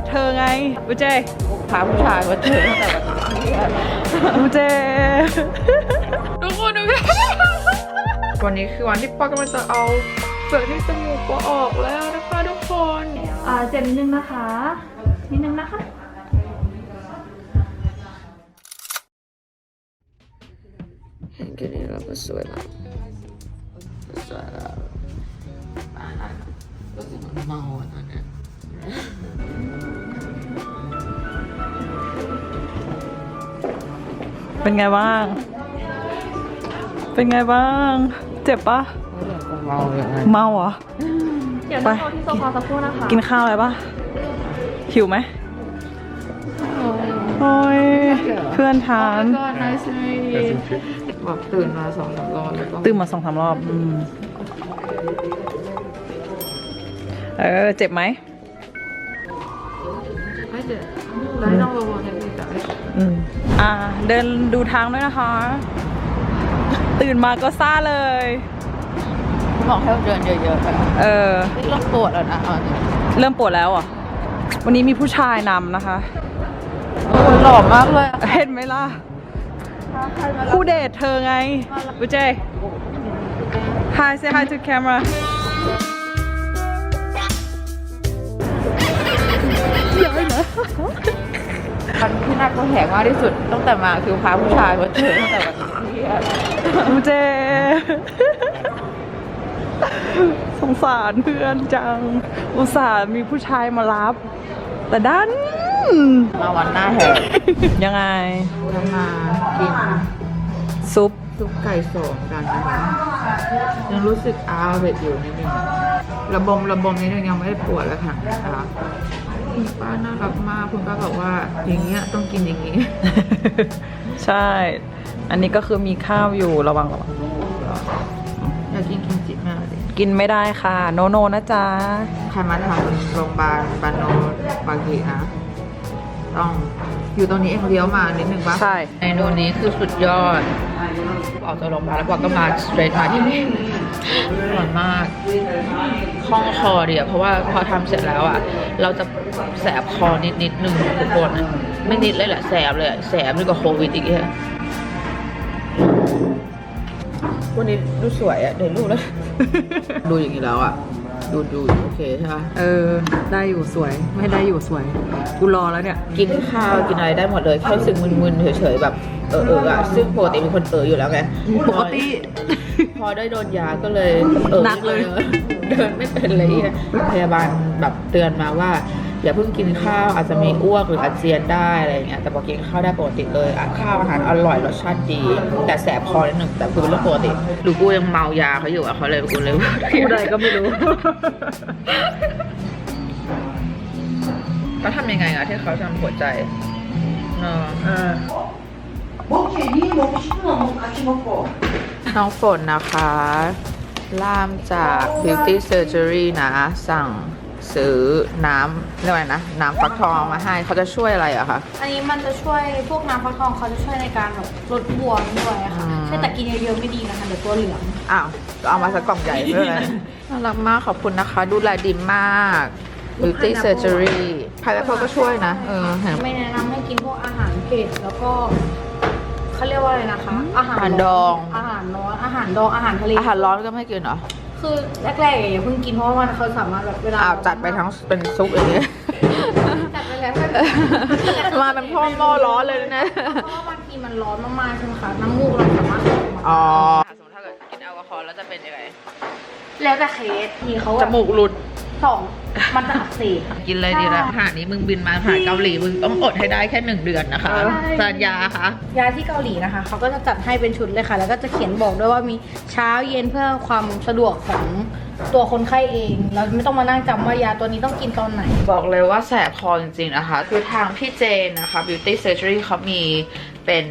ทเธอไงบูเจพาผู้ชายมาเจอแต่แบบบูเจทุกคนดูวันนี้คือวันที่ป้ากำลังจะเอาเปลือกที่จมูกปอออกแล้วนะคะทุกคนอ่าเจ็บนิดนึงนะคะนิดนึงนะคะเห็นแค่นี้เราก็สวยแล้ว เป็นไงบ้าง เป็นไงบ้าง เจ็บปะเมาอย่างนั้นเมาเหรอ เดี๋ยวไปนั่งรอที่โซฟาสักครู่นะคะกินข้าวอะไรปะหิวไหมโอ้ยเพื่อนทาน ก็ nice to meet you แบบตื่นมาสองสามรอบแล้วก็ตื่นมาสองสามรอบอืมเออ เจ็บไหมไม่เจ็บ แล้วน้องระวังให้ดีจ้ะอืมอ่า เดินดูทางด้วยนะคะ ตื่นมาก็ซ่าเลยบอกให้เดินเยอะๆไปเออนี่เริ่มปวดแล้วนะเอาจริงเริ่มปวดแล้วอะ วันนี้มีผู้ชายนำนะคะหล่อมากเลยอะเห็นไหมล่ะคู่เดทเธอไงบูเจ Hi say hi to camera วันที่น่ากลัวแหงมากที่สุดตั้งแต่มาคือพาผู้ชายมาเจอตั้งแต่แบบเที่ยบูเจ สงสารเพื่อนจัง อุตส่าห์มีผู้ชายมารับ แต่ดัน มาวันหน้าแหกยังไง จะมากินซุป ซุปไก่สองกันนะคะยังรู้สึกอาเวทอยู่นิดนึงระบมระบมนิดนึงยังไม่ได้ปวดแล้วค่ะนะคะ คุณป้าน่ารักมากคุณป้าบอกว่าอย่างเงี้ยต้องกินอย่างงี้ ใช่ อันนี้ก็คือมีข้าวอยู่ระวังระวังอยากกินกิมจิมากเลยกินไม่ได้ค่ะ โนโนนะจ๊ะ ใครมาทางโรงพยาบาลบานโนบางทีนะ ต้องอยู่ตรงนี้เองเลี้ยวมานิดนึงปะใช่ เมนูนี้คือสุดยอด ออกจากโรงพยาบาลแล้วกก็มาสเตรทมาที่นี่ร่อยมากคล่องคอเดีอะเพราะว่าพอทำเสร็จแล้วอะ เราจะแสบคอนิดนิดหนึ่งทุกคนอะไม่นิดเลยแหละแสบเลยแสบนี่กว่าโควิดอีกอะวันนี้ดูสวยอะเดี๋ยวดูแล้ว ดูอย่างนี้แล้วอะ ดูดูโอเคใช่ปะเออ ได้อยู่สวย ไม่ได้อยู่สวย กูรอแล้วเนี่ย กินข้าวกินอะไรได้หมดเลยแค่รู้สึกมึนๆเฉยๆแบบเออเอออะซึ่งปกติเป็นคนเอออยู่แล้วไงปกติ พอได้โดนยาก็เลยเออหนักเลย เดินไม่เป็นเลยอะพยาบาลแบบเตือนมาว่า อย่าเพิ่งกินข้าวอาจจะมีอ้วกหรืออาเจียนได้อะไรอย่างเงี้ยแต่พอกินข้าวได้ปกติเลยอะข้าวอาหารอร่อยรสชาติดี แต่แสบคอนิดหนึ่งแต่คือเป็นเรื่องปกติหรือกูยังเมายาเขาอยู่อะเขาเลยกูเลยพูดอะไรก็ไม่รู้เขาทำยังไงอะที่เขาทำหัวใจเนาะเออน้องฝนนะคะ ล่ามจาก Beauty Surgery นะ สั่ง ซื้อน้ำเรียกว่าไงนะ น้ำฟักทองมาให้เขาจะช่วยอะไรอะคะ อันนี้มันจะช่วยพวกน้ำฟักทองเขาจะช่วยในการแบบลดบวมด้วยอะค่ะอืม ใช่แต่กินเยอะๆไม่ดีนะคะเดี๋ยวตัวเหลืองอ้าวก็เอามาสักกล่องใหญ่เพื่ออะไรน่ารักมากขอบคุณนะคะ ดูแลดีมาก Beauty Surgery พายแอปเปิลก็ช่วยนะเออเห็น ไม่แนะนำให้กินพวกอาหารเผ็ดแล้วก็เขาเรียกว่าอะไรนะคะ อาหารอาหารดอง อาหารร้อนอาหารดองอาหารทะเลอาหารร้อนก็ไม่กินเหรอ คือแรกๆอย่าเพิ่งกินเพราะว่ามันเขาสามารถแบบเวลาอ้าวจัดไปทั้งเป็นซุปอย่างเงี้ยจัดไปแล้วก็มาเป็นพ่อหม้อร้อนเลยนะเพราะว่าบางทีมันร้อนมากๆใช่ไหมคะน้ำมูกเราสามารถออกมาอ๋อสมมติถ้าเกิดกินแอลกอฮอล์แล้วจะเป็นยังไงแล้วแต่เคสทีเขาจมูกหลุด สองมันจะอักเสบ กินเลยดีแล้วหานี้มึงบินมาผ่านเกาหลีมึงต้องอดให้ได้แค่หนึ่งเดือนนะคะใช่ สัญญาค่ะ ยาที่เกาหลีนะคะเขาก็จะจัดให้เป็นชุดเลยค่ะ แล้วก็จะเขียนบอกด้วยว่ามีเช้าเย็นเพื่อความสะดวกของตัวคนไข้เองเราไม่ต้องมานั่งจำว่ายาตัวนี้ต้องกินตอนไหน บอกเลยว่าแสบคอจริงๆนะคะ คือทางพี่เจนนะคะ Beauty Surgery เขามีเป็น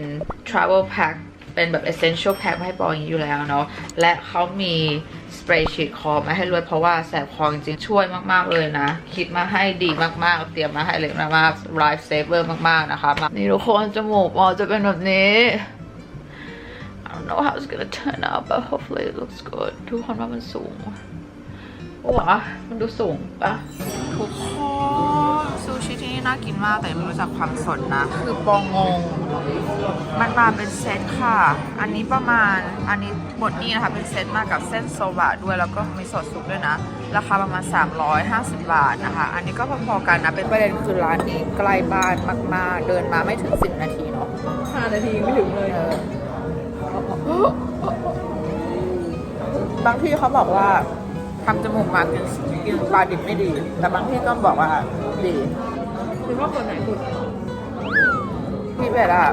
travel pack เป็นแบบ essential pack มาให้ปออย่างนี้อยู่แล้วเนาะ และเขามีส เปรย์ฉีดคอมาให้ด้วยเพราะว่าแสบคอจริงๆช่วยมากๆเลยนะ คิดมาให้ดีมากๆ เตรียมมาให้เลยมากๆ life saver มากๆนะคะนี่ทุกคนจมูกปอจะเป็นแบบนี้ I don't know how it's gonna turn out but hopefully it looks good ทุกคนว่ามันสูงว่ะมันดูสูงปะทุกคน น่ากินมากแต่ไม่รู้จักความสดนะ คือปองงง มันมาเป็นเซตค่ะ อันนี้ประมาณอันนี้หมดนี่นะคะเป็นเซตมากับเส้นโซบะด้วยแล้วก็มีสดซุปด้วยนะ ราคาประมาณ 350 บาทนะคะ อันนี้ก็พอๆกันนะ เป็นประเด็นคือร้านนี้ใกล้บ้านมากๆ เดินมาไม่ถึง 10 นาทีเนาะห้านาทีไม่ถึงเลยเออบางที่เขาบอกว่าทำจมูกมากินกินปลาดิบไม่ดี แต่บางที่ก็บอกว่าดี คือว่าคนไหนคุณพี่เบลอะ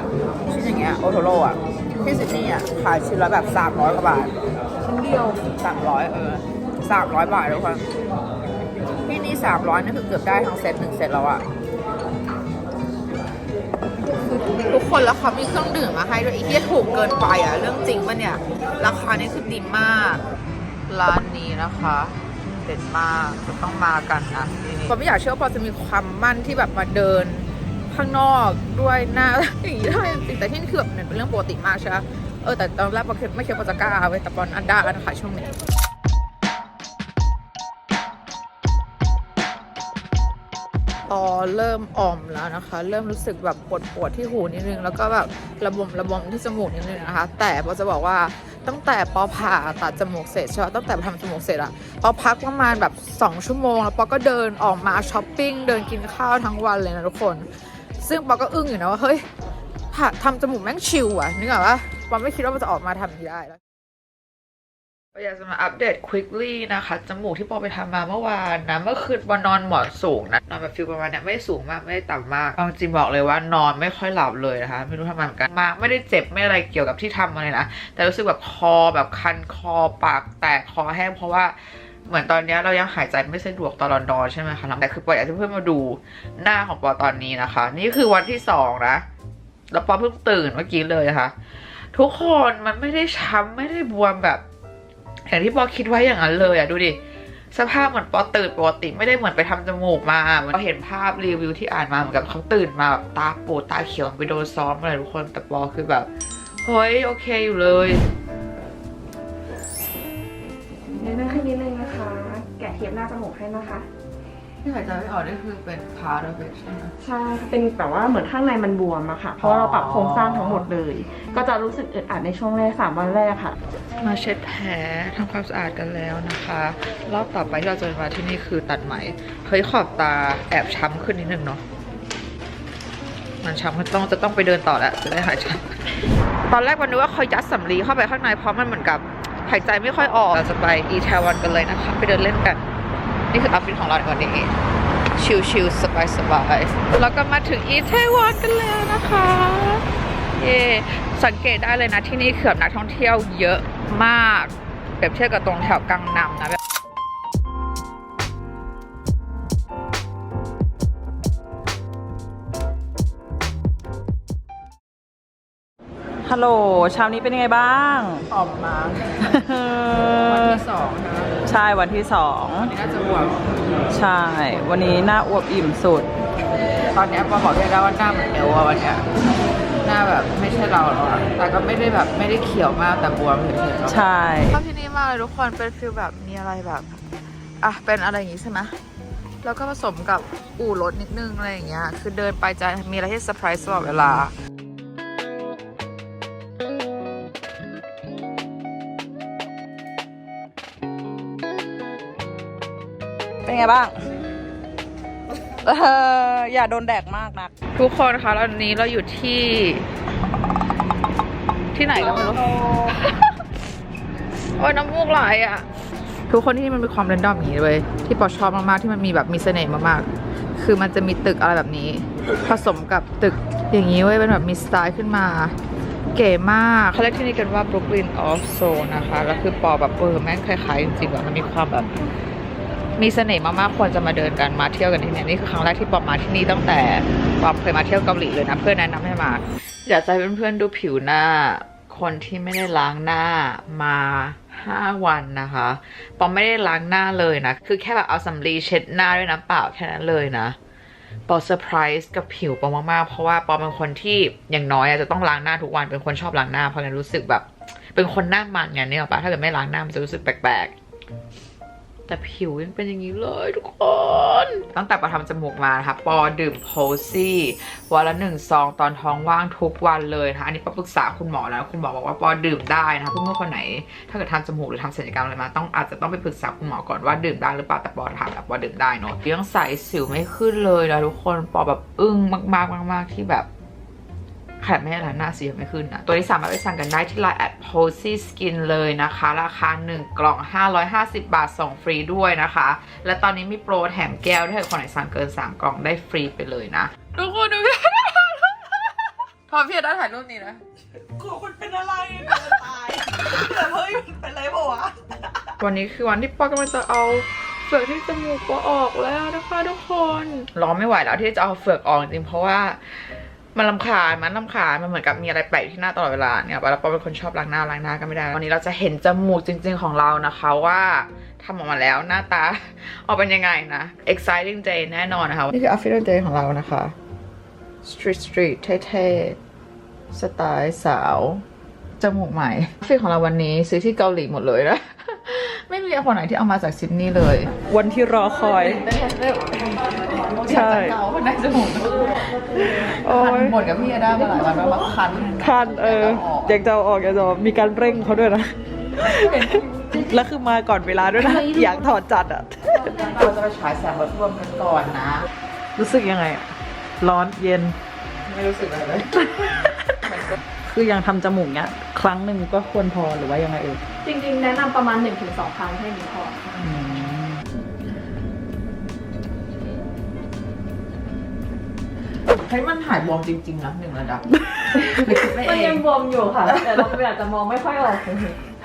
ชิ้นอย่างเงี้ยโอโทโร่อะที่ซิดนีย์อะขายชิ้นละแบบ300กว่าบาทชิ้นเดียว300เออ300บาททุกคนที่นี่300นี่คือเกือบได้ทั้งเซตหนึ่งเซตแล้วอะทุกคนแล้วเขามีเครื่องดื่มมาให้ด้วยไอีเทียถูกเกินไปอะเรื่องจริงปะเนี่ย ราคานี่คือดีมาก ร้านนี้นะคะ เด็ดมากจะต้องมากันนะปอไม่อยากเชื่อว่าปอจะมีความมั่นที่แบบมาเดินข้างนอกด้วยหน้าอย่างนี้ได้จริงแต่ที่นี่คือแบบมันเป็นเรื่องปกติมากใช่ไหมเออแต่ตอนแรกปอคิดไม่คิดว่าปอจะกล้าเว้ยแต่ปอนอันด้านะคะช่วงนี้พอเริ่มอ่อมแล้วนะคะ เริ่มรู้สึกแบบปวดปวดที่หูนิดนึง แล้วก็แบบระบมระบมที่จมูกนิดนึงนะคะ แต่ปอจะบอกว่า ตั้งแต่ปอผ่าตัดจมูกเสร็จใช่ไหมตั้งแต่ทำจมูกเสร็จอะปอพักประมาณแบบ 2 ชั่วโมง แล้วปอก็เดินออกมาช้อปปิ้งเดินกินข้าวทั้งวันเลยนะทุกคน ซึ่งปอก็อึ้งอยู่นะว่าเฮ้ยผ่าทำจมูกแม่งชิวอะนึกออกปะปอไม่คิดว่ามันจะออกมาทำได้แล้ว อยากจะมาอัปเดต quickly นะคะ จมูกที่ปอไปทำมาเมื่อวานนะ เมื่อคืนปอนอนหมอนสูงนะ นอนแบบฟิลประมาณเนี้ยไม่ได้สูงมาก ไม่ได้ต่ำมากเอาจริงบอกเลยว่านอนไม่ค่อยหลับเลยนะคะ ไม่รู้ทำไมเหมือนกัน มาไม่ได้เจ็บไม่อะไรเกี่ยวกับที่ทำมาเลยนะ แต่รู้สึกแบบคอแบบคันคอปากแตกคอแห้งเพราะว่าเหมือนตอนนี้เรายังหายใจไม่สะดวกตอนนอนใช่ไหมคะแต่คือปออยากให้เพื่อนมาดูหน้าของปอตอนนี้นะคะ นี่คือวันที่สองนะ แล้วปอเพิ่งตื่นเมื่อกี้เลยนะคะ ทุกคนมันไม่ได้ช้ำไม่ได้บวมแบบ อย่างที่ปอคิดไว้อย่างนั้นเลยอะดูดิสภาพเหมือนปอตื่นปกติไม่ได้เหมือนไปทำจมูกมาเหมือนเราเห็นภาพรีวิวที่อ่านมาเหมือนกับเขาตื่นมาแบบตาปูดตาเขียวไปโดนซ้อมอะไรทุกคนแต่ปอคือแบบเฮ้ยโอเคอยู่เลยนิดนึงขึ้นนิดนึงนะคะ แกะเทปหน้าจมูกให้นะคะ ที่หายใจไม่ออกนี่คือเป็น part of it ใช่ไหม ใช่ค่ะเป็นแบบว่าเหมือนข้างในมันบวมอะค่ะ เพราะว่าเราปรับโครงสร้างทั้งหมดเลย ก็จะรู้สึกอึดอัดในช่วงแรกสามวันแรกค่ะ มาเช็ดแผลทำความสะอาดกันแล้วนะคะ รอบต่อไปที่เราจะมาที่นี่คือตัดไหม เฮ้ยขอบตาแอบช้ำขึ้นนิดนึงเนาะ มันช้ำมันต้องจะต้องไปเดินต่อแล้วจะได้หายช้ำตอนแรกวันนึกว่าเขายัดสำลีเข้าไปข้างในเพราะมันเหมือนกับหายใจไม่ค่อยออก เราจะไปอีเทวันกันเลยนะคะ ไปเดินเล่นกัน นี่คือออฟฟิศของเราในวันนี้ ชิลๆสบายๆแล้วก็มาถึงอีเทวันกันแล้วนะคะ เย่สังเกตได้เลยนะที่นี่คือแบบนักท่องเที่ยวเยอะมากเปรียบเทียบกับตรงแถวกังนำนะ ฮัลโหลเช้านี้เป็นยังไงบ้างออกมาวันที่สองนะใช่วันที่สองนี่น่าจะบวมใช่ วันนี้หน้าอวบอิ่มสุด ตอนเนี้ยปอบอกได้แล้วว่าหน้าเหมือนเอลอะวันเนี้ยหน้าแบบไม่ใช่เราแล้วอะแต่ก็ไม่ได้แบบไม่ได้เขียวมากแต่บวมเฉยๆเนอะใช่ชอบที่นี่มากเลยทุกคนเป็นฟิลแบบมีอะไรแบบอะเป็นอะไรอย่างงี้ใช่ไหมแล้วก็ผสมกับอู่รถนิดนึงอะไรอย่างเงี้ยคือเดินไปจะมีอะไรที่เซอร์ไพรส์ตลอดเวลา เป็นไงบ้างเอออย่าโดนแดดมากนัก ทุกคนคะตอนนี้เราอยู่ที่ ที่ไหนก็ไม่รู้โอ้ยน้ำมูกไหลอะ ทุกคนที่นี่มันมีความเรนดอมอย่างนี้เลยที่ปอชอบมากๆที่มันมีแบบมีเสน่ห์มากๆ คือมันจะมีตึกอะไรแบบนี้ ผสมกับตึกอย่างนี้เว้ยเป็นแบบมีสไตล์ขึ้นมา เก๋มากเขาเรียกที่นี่กันว่า Brooklyn of Soul นะคะ แล้วคือปอแบบเออแม่งคล้ายๆจริงๆอะมันมีความแบบ มีเสน่ห์มากๆควรจะมาเดินกันมาเที่ยวกันที่นี่นี่คือครั้งแรกที่ปอมมาที่นี่ตั้งแต่ปอมเคยมาเที่ยวเกาหลีเลยนะเพื่อนแนะนำให้มาอยากจะให้เพื่อนๆดูผิวหน้าคนที่ไม่ได้ล้างหน้ามาห้าวันนะคะปอมไม่ได้ล้างหน้าเลยนะ คือแค่แบบเอาสำลีเช็ดหน้าด้วยน้ำเปล่าแค่นั้นเลยนะปอเซอร์ไพรส์กับผิวปอมากๆ เพราะว่าปอเป็นคนที่อย่างน้อยอจะต้องล้างหน้าทุกวันเป็นคนชอบล้างหน้าเพราะงั้นรู้สึกแบบ เป็นคนหน้ามันไงเนี่ยหรอปะถ้าเกิดไม่ล้างหน้ามันจะรู้สึกแปลกๆ แต่ผิวยังเป็นอย่างนี้เลยทุกคน ตั้งแต่ปอทำจมูกมานะคะปอดื่มโพซี่วันละหนึ่งซองตอนท้องว่างทุกวันเลยนะคะอันนี้ปอปรึกษาคุณหมอแล้วคุณหมอบอกว่าปอดื่มได้นะคะเพื่อนๆคนไหน ถ้าเกิดทำจมูกหรือทำศัลยกรรมอะไรมาต้องอาจจะต้องไปปรึกษาคุณหมอก่อนว่าดื่มได้หรือเปล่าแต่ปอทำแบบปอดื่มได้เนอะยังใส่สิวไม่ขึ้นเลยนะทุกคนปอแบบอึ้งมากๆมาก ๆ ที่แบบ ขนาดไม่ให้ล้างหน้าสียังไม่ขึ้นนะ ตัวนี้สามารถไปสั่งกันได้ที่ Line at posy skin เลยนะคะ ราคา 1 กล่อง 550 บาท ส่งฟรีด้วยนะคะ และตอนนี้มีโปรแถมแก้วถ้าเกิดคนไหนสั่งเกิน 3 กล่องได้ฟรีไปเลยนะ ทุกคนดูพี่พอพี่ได้ถ่ายรูปนี้นะกลัวมันเป็นอะไรกลัวตายแต่เฮ้ยมันเป็นอะไรเปล่าวะวันนี้คือวันที่ปอกำลังจะเอาเฟือกที่จมูกปอออกแล้วนะคะทุกคนรอไม่ไหวแล้วที่จะเอาเฟือกออกจริงๆเพราะว่า มันลำคาญมันลำคาญมันเหมือนกับมีอะไรแปลกที่หน้าตลอดเวลาเนี่ยแล้วปอเป็นคนชอบล้างหน้าล้างหน้าก็ไม่ได้วันนี้เราจะเห็นจมูกจริง ๆของเรานะคะว่าทำออกมาแล้วหน้าตาออกเป็นยังไงนะ exciting day แน่นอนนะคะนี่คือ outfit of the day ของเรานะคะ street street เท่ๆสไตล์สาวจมูกใหม่ฟิลของเราวันนี้ซื้อที่เกาหลีหมดเลยนะ ไม่มีคนไหนที่เอามาจากซิดนีย์เลย วันที่รอคอย ใช่เกาได้จมูก โอ้คันยหมดกับพี่ยาด้ามาหลายวันแล้วว่าคันคันเอออยากจะเอาออกอยากจะเอามีการเร่งเขาด้วยนะ แล้วคือมาก่อนเวลาด้วยนะ อยากถอดจัดอะ เราจะไปฉายแสงรถรวมกันก่อนนะ รู้สึกยังไงอะร้อนเย็น ไม่รู้สึกอะไรเลยคือยังทำจมูกเนี้ย ครั้งหนึ่งก็ควรพอหรือว่ายังไงเอ่ยจริงๆ แนะนำประมาณ 1-2 ครั้งแค่นี้พอ ให้มันหายบวมจริงๆนะหนึ่งระดับหรือคิดไม่มันยังบวมอยู่ค่ะ แต่เราอาจจะมองไม่ค่อยออก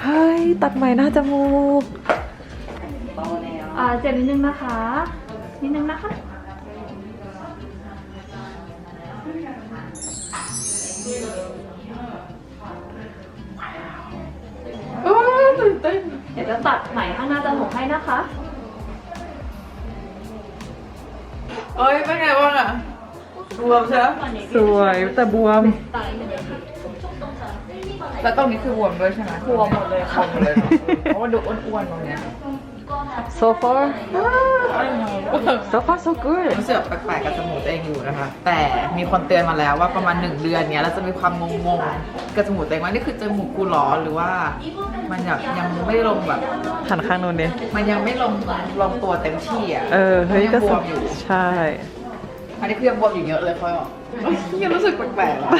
เฮ้ย ตัดใหม่หน้าจมูก อ่าเจ็บนิดนึงนะคะ นิดนึงนะคะโอ้ยตื่นเต้นเดี๋ยวจะตัดไหมข้างหน้าจมูกให้นะคะ เอ้ยเป็นไงบ้างอะ บวมใช่ไหมสวยแต่บวม แล้วตรงนี้คือบวมด้วยใช่ไหมบวมหมดเลยค่ะบวมหมดเลยเนอะเพราะว่าดูอ้วนๆตรงเนี้ย so far so far so good รู้สึกแปลกๆกับจมูกตัวเองอยู่นะคะ แต่มีคนเตือนมาแล้วว่าประมาณหนึ่งเดือนเนี้ยเราจะมีความงงๆกับจมูกตัวเองว่านี่คือจมูกกูเหรอหรือว่า มันแบบยังไม่ลงแบบ หันข้างนู้นดิมันยังไม่ลงลงตัวเต็มที่อะเออเฮ้ยมันก็ยังบสวมอยู่ ใช่ อันนี้คือยังบวมอยู่เยอะเลยค่อยออกยังรู้สึกแปลกๆอะ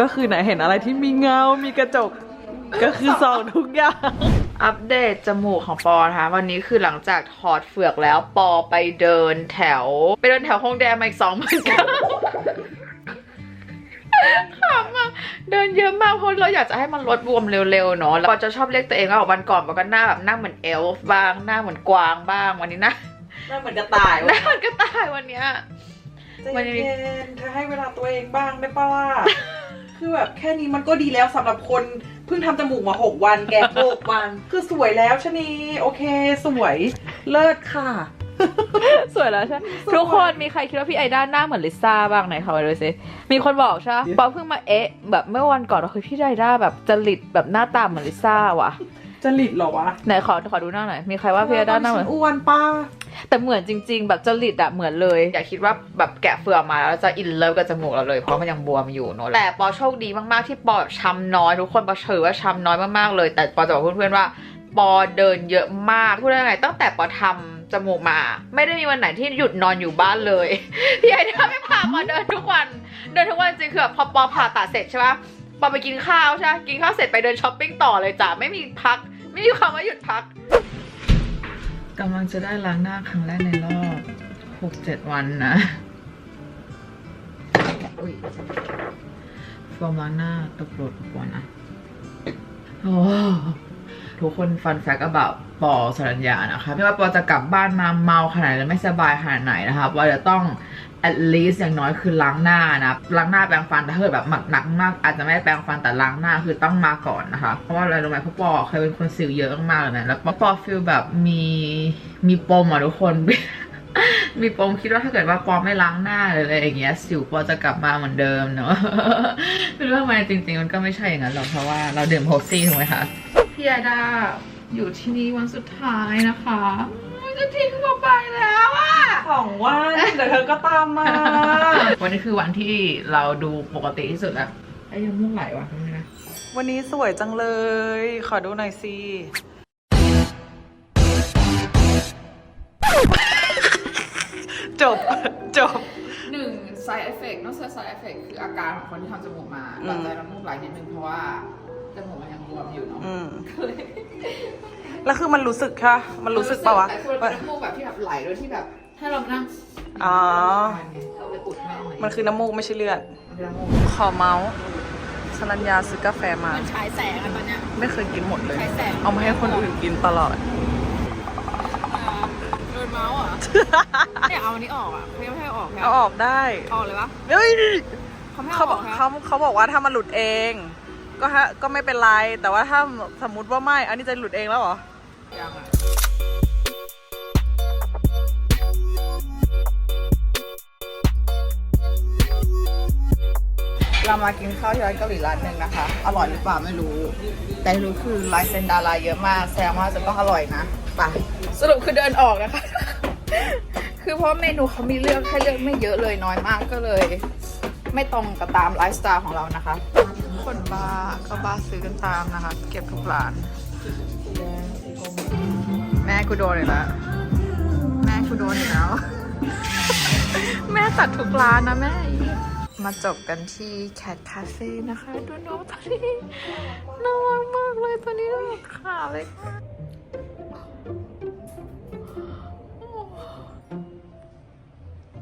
ก็คือไหนเห็นอะไรที่มีเงา มีกระจก ก็คือส่องทุกอย่าง อัปเดตจมูกของปอนะคะ วันนี้คือหลังจากถอดเฟือกแล้วปอไปเดินแถว ไปเดินแถวฮงแดมาอีกสองหมื่นเก้าขำอะเดินเยอะมากเพราะเราอยากจะให้มันลดบวมเร็วๆเนาะแล้วปอจะชอบเรียกตัวเองว่าวันก่อนปอก็หน้าแบบหน้าเหมือนเอลฟ์บ้างหน้าเหมือนกวางบ้างวันนี้หน้า น่าเหมือนกระต่ายหน้าเหมือนกระต่ายวันเนี้ย ใจเย็นๆเธอให้เวลาตัวเองบ้างได้ป่าวคือแบบแค่นี้มันก็ดีแล้วสำหรับคนเพิ่งทำจมูกมา6วันแกหกวัน คือสวยแล้วชะนีโอเค สวยเลิศค่ะ สวยแล้วใช่ทุกคนมีใครคิดว่าพี่ไอด้าหน้าเหมือนลิซ่าบ้างไหนคะมาดูสิมีคนบอกใช่ปะปอเพิ่งมาเอ๊ะแบบเมื่อวันก่อนเราคือพี่ไอด้าแบบจริตแบบหน้าตาเหมือนลิซ่าว่ะจะหลิดเหรอวะไหนขอขอดูหน้าหน่อยมีใครว่าพี่ไอด้าหน้าเหมือนอ้วนป้า แต่เหมือนจริง ๆ แบบจริตอะเหมือนเลย อย่าคิดว่าแบบแกะเฟือกมาแล้วจะอินเลิฟกับจมูกเราเลยเพราะมันยังบวมอยู่เนอะแต่ปอโชคดีมากๆที่ปอแบบช้ำน้อยทุกคนปอเฉยว่าช้ำน้อยมากๆเลย แต่ปอจะบอกเพื่อนๆว่าปอเดินเยอะมากพูดได้ไงตั้งแต่ปอทำจมูกมา ไม่ได้มีวันไหนที่หยุดนอนอยู่บ้านเลยพี่ไอเดาไม่พาปอเดินทุกวัน เดินทุกวันจริงคือแบบพอปอผ่าตัดเสร็จใช่ปะปอไปกินข้าวใช่ปะกินข้าวเสร็จไปเดินช้อปปิ้งต่อเลยจ้ะไม่มีพัก ไม่มีคำว่าหยุดพัก กำลังจะได้ล้างหน้าครั้งแรกในรอบหกเจ็ดวันนะอุ้ยโฟมล้างหน้าตกโหลดทุกวันนะโอ้ทุกคนฟันแฟก about ปอสรัญญานะคะ ไม่ว่าปอจะกลับบ้านมาเมาขนาดไหนและไม่สบายขนาดไหนนะคะปอจะต้อง at least อย่างน้อยคือล้างหน้านะล้างหน้าแปรงฟันแต่ถ้าเกิดแบบหนักหนักมากอาจจะไม่ได้แปรงฟันแต่ล้างหน้าคือต้องมาก่อนนะคะเพราะว่าอะไรรู้ไหมพราะปอเคยเป็นคนสิวเยอะมากๆเลยนะแล้วปอปอฟีลแบบมีมีปมอะทุกคน มีปมคิดว่าถ้าเกิดว่าปอไม่ล้างหน้าหรืออะไรอย่างเงี้ยสิวปอจะกลับมาเหมือนเดิมเนอะไม่รู้ทำไมจริง ๆ มันก็ไม่ใช่อย่างนั้นหรอกเพราะว่าเราดื่มโฮซี่ถูกไหมคะพี่พี่ยาดาอยู่ที่นี่วันสุดท้ายนะคะ มันจะทิ้งเราไปแล้วอะสองวันเดี๋ยวเธอก็ตามมา วันนี้คือวันที่เราดูปกติที่สุดแล้วไอ้ยังมุ่งไหลวะตรงนี้นะวันนี้สวยจังเลย ขอดูหน่อยสิจบ จบหนึ่ง side effect นอกจาก side effect คืออาการของคนที่ทำจมูกมาอืมหลังจากน้ำมูกไหลนิดนึงเพราะว่าจมูกมันยังบวมอยู่เนาะอืม แล้วคือมันรู้สึกค่ะ มันรู้สึกปะวะ แต่คือมันเป็นน้ำมูกแบบที่แบบไหลโดยที่แบบถ้าเรานั่งอ๋อ เราไปอุดแม่งเลยมันคือน้ำมูกไม่ใช่เลือด มันคือน้ำมูกขอเมาส์สรัญญาซื้อกาแฟมา มันฉายแสงอะตอนเนี้ย ไม่เคยกินหมดเลย ใช้แสง เอามาให้คนอื่นกินตลอดโดนเมาส์อะเนี่ยเอาอันนี้ออกอะเขายังไม่ให้ออกแค่เอาออกได้ออกเลยวะเฮ้ยเขาไม่เขาให้บอออกกเขาเขาบอกว่าถ้ามันหลุดเอง ก็ฮะก็ไม่เป็นไร แต่ว่าถ้าสมมติว่าไม่ อันนี้จะหลุดเองแล้วเหรอ ยังอะเรามากินข้าวที่ร้านเกาหลีร้านหนึ่งนะคะ อร่อยหรือเปล่าไม่รู้ แต่รู้คือลายเซ็นดาราเยอะมากแสดงว่าจะต้องอร่อยนะไปสรุปคือเดินออกนะคะ คือเพราะเมนูเขามีเลือกให้เลือกไม่เยอะเลยน้อยมากก็เลย ไม่ตรงกับตามไลฟ์สไตล์ของเรานะคะคนบ้าก็บ้าซื้อกันตามนะคะ เก็บทุกร้าน แม่กูโดนอีกแล้วแม่กูโดนอีกแล้ว แม่ตัดทุกร้านนะแม่ มาจบกันที่แคทคาเฟ่นะคะ ดูน้องตัวนี้น่ารักมากเลยตัวนี้แบบขาเล็กมาก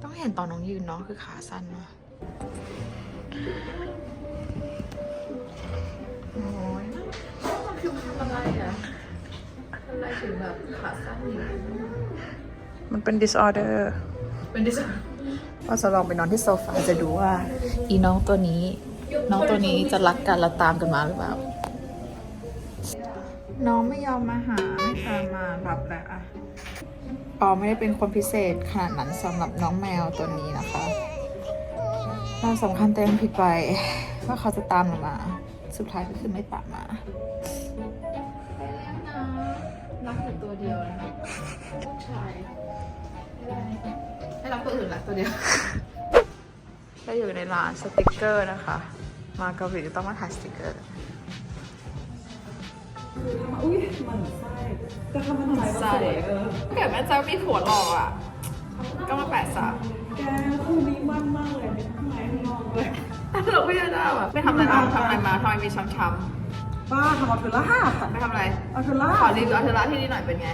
ต้องเห็นตอนน้องยืนเนาะคือขาสั้นมากโอ้ยมันคืออะไรอะ อะไรถึงแบบขาสั้นอย่างนี้มันเป็น disorder เป็นดิสว่าจะลองไปนอนที่โซฟาจะดูว่า อีน้องตัวนี้ น้องตัวนี้จะรักกันและตามกันมาหรือเปล่า น้องไม่ยอมมาหาไม่ตามมารับแล้วอะปอไม่ได้เป็นคนพิเศษขนาดนั้นสำหรับน้องแมวตัวนี้นะคะเราสำคัญเต็มผิดไปว่าเขาจะตามเรามา สุดท้ายก็คือไม่ตามมา เดียวนะผู้ชายให้รักตัวอื่นรักตัวเดียวก็อยู่ในร้านสติกเกอร์นะคะ มาเกาหลีต้องมาถ่ายสติกเกอร์ใช่ถ้าเกิดแม่เจ้ามีผัวหล่ออะ ก็มาแปะซับแกคู่นี้มั่นมากเลยข้างในข้างนอกเลยเราไม่ได้อะไม่ทำอะไรมาทำอะไรมาทำไมมีช้ำ บ้าทำเอาเทอร่าๆไม่ทำอะไรเอาเทอร่าขอรีวิวอัลเทอร่าที่นี่หน่อยเป็นไง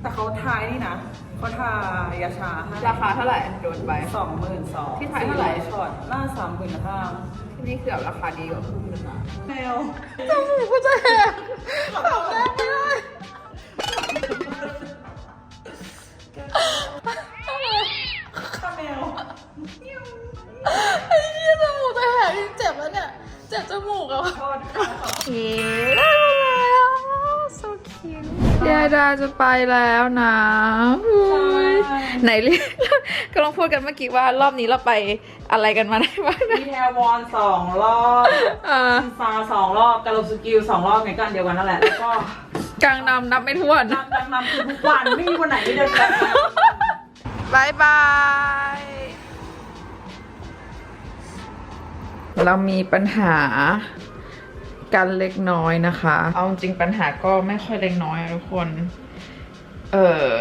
แต่เขาทายนี่นะเขาทายาชาให้ราคาเท่าไหร่โดนไป สองหมื่นสองที่ไทยเท่าไหร่ ช็อตหน้าสามหมื่นห้าที่นี่คือแบบราคาดีกว่าคุ้มหนึ่งอะแมวแมว ไอ้เหี้ยจมูกจะแหกเจ็บแล้วเนี่ย เจ็บจมูกอะทอดค่ะเย้ได้มาแล้ว so cute ยาดาจะไปแล้วนะอุ๊ยไหนเรียกกำลังพูดกันเมื่อกี้ว่ารอบนี้เราไปอะไรกันมาได้บ้างนะมีแฮร์วอนสองรอบอ่าอินซาสองรอบกาลสกิลสองรอบไงก็อันเดียวกันนั่นแหละแล้วก็กลางนำนับไม่ถ้วนนักนักนำคือทุกวันไม่มีวันไหนไม่เดินแบบบายบาย เรามีปัญหากันเล็กน้อยนะคะ เอาจริงปัญหาก็ไม่ค่อยเล็กน้อยอะทุกคน เออ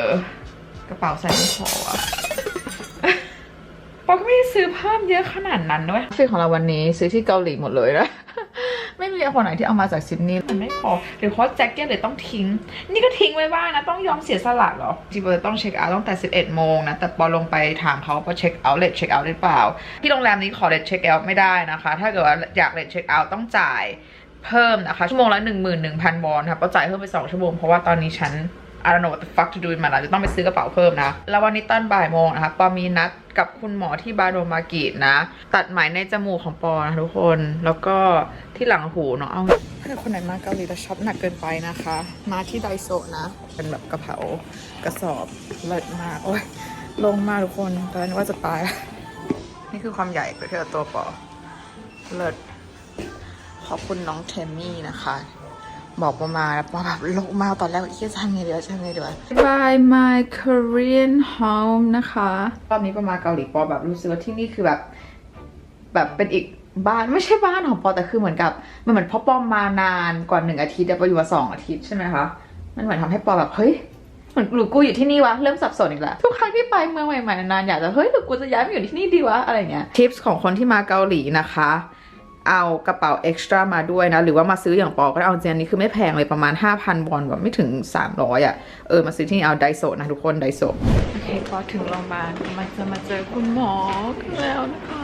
กระเป๋าใส่ไม่พออะปอก็ไม่ได้ซื้อเพิ่มเยอะขนาดนั้นด้วยฟิลของเราวันนี้ซื้อที่เกาหลีหมดเลยนะ ไม่มีคนไหนที่เอามาจากซิดนีย์มันไม่พอหรือเพราะแจ็คเก็ตเลยต้องทิ้ง นี่ก็ทิ้งไว้บ้างนะ ต้องยอมเสียสละเหรอจริงๆเราต้องเช็คเอาท์ตั้งแต่ 11 โมงนะ แต่ปอลงไปถามเขาว่าเช็คเอาท์เลทเช็คเอาท์หรือเปล่า ที่โรงแรมนี้ขอเลทเช็คเอาท์ไม่ได้นะคะ ถ้าเกิดว่าอยากเลทเช็คเอาท์ต้องจ่ายเพิ่มนะคะ ชั่วโมงละ 11,000 วอนค่ะก็จ่ายเพิ่มไป 2 ชั่วโมงเพราะว่าตอนนี้ฉัน I don't know what the fuck to do with my life จะต้องไปซื้อกระเป๋าเพิ่มนะ แล้ววันนี้ตอนบ่ายโมงนะคะปอมีนัดกับคุณหมอที่บาโดมากินะ ตัดไหมในจมูกของปอนะทุกคน แล้วก็ที่หลังหูเนาะ เอาถ้าเกิดคนไหนมาเกาหลีแล้วช็อปหนักเกินไปนะคะ มาที่ไดโซนะ เป็นแบบกระเป๋ากระสอบเลิศมากโอ้ยลงมากทุกคนตอนนี้ว่าจะตาย นี่คือความใหญ่เปรียบเทียบตัวปอเลิศขอบคุณน้องเทมมี่นะคะ บอกประมาณแล้วปอแบบโลกมากตอนแรกคิดจะทำไงดีวะทำไงดีวะ by my Korean home นะคะรอบนี้ประมาณเกาหลีปอแบบรู้สึกว่าที่นี่คือแบบ แบบเป็นอีกบ้านไม่ใช่บ้านของปอแต่คือเหมือนกับมันเหมือนพ่อป้อมมานานกว่าหนึ่งอาทิตย์แต่ปออยู่มาสองอาทิตย์ใช่ไหมคะมันเหมือนทำให้ปอแบบเฮ้ยเหมือนหรือกูอยู่ที่นี่วะเริ่มสับสนอีกแล้วทุกครั้งที่ไปเมืองใหม่ๆนานๆอยากจะเฮ้ยหรือกูจะย้ายมาอยู่ที่นี่ดีวะอะไรเงี้ยทิปส์ของคนที่มาเกาหลีนะคะ เอากระเป๋าเอ็กซ์ตร้ามาด้วยนะ หรือว่ามาซื้ออย่างปอก็ได้เอาจริงอันนี้คือไม่แพงเลยประมาณ 5,000วอนแบบไม่ถึง 300อะเออมาซื้อที่นี่เอาไดโซนะทุกคนไดโซโอเคพอถึงโรงพยาบาลกำลังจะมาเจอคุณหมอแล้วนะคะ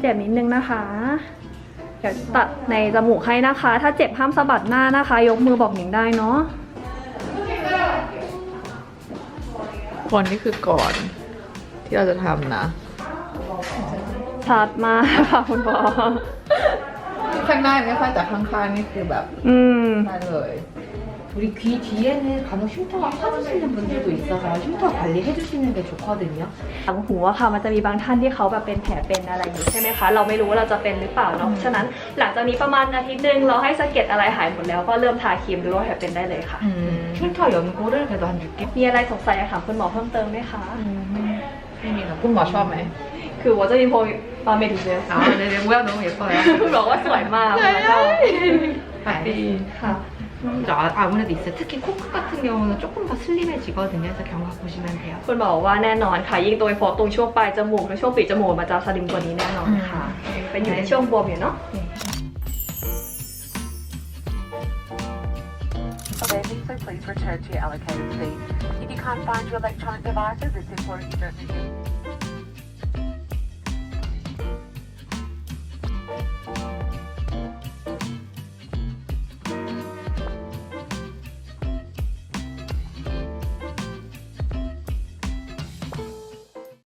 เจ็บนิดนึงนะคะเดี๋ยวตัดในจมูกให้นะคะ ถ้าเจ็บห้ามสะบัดหน้านะคะ ยกมือบอกหนิงได้เนาะคนนี่คือก่อนที่เราจะทำนะ ชัดมากค่ะคุณหมอ ข้างหน้าไม่ค่อยแต่ข้างๆนี่คือแบบ อืม ได้เลย 우리 귀 뒤에는 간혹 흉터가 파지시는 분들도 있어서 흉터 관리해주시는 게 좋거든요. หลังหูอะค่ะมันจะมีบางท่านที่เขาแบบเป็นแผลเป็นอะไรอยู่ใช่ไหมคะ เราไม่รู้ว่าเราจะเป็นหรือเปล่าเนาะฉะนั้นหลังจากนี้ประมาณอาทิตย์หนึงเราให้สะเก็ดอะไรหายหมดแล้วก็เริ่มทาครีมดูว่าแผลเป็นได้เลยค่ะ 흉터 연고를 그래도 한 6개월 มีอะไรสงสัยอยากถามคุณหมอเพิ่มเติมไหมคะ ไม่มีค่ะคุณห มอชอบไหม คือว่าจะมีโพยมาเมดิเซ 아, 네네, 모양 너무 예뻐요. คุณบอกว่าสวยมากแล้วก็ 네. ค่ะ 좀 아- 아무래도 있어요. 특히 코끝 같은 경우는 조금 더 슬림해지거든요. 그래서 경과 보시면 돼요. คุณหมอว่าแน่นอนค่ะ ยิ่งตัวโฟตรงช่วงปลายจมูกหรือช่วงปีกจมูกมันจะสลิมกว่านี้แน่นอนค่ะ เป็นอยู่ในช่วงบวมอยู่เนาะ landing, so please return to your allocated seat. If you can't find your electronic devices, it's important you don't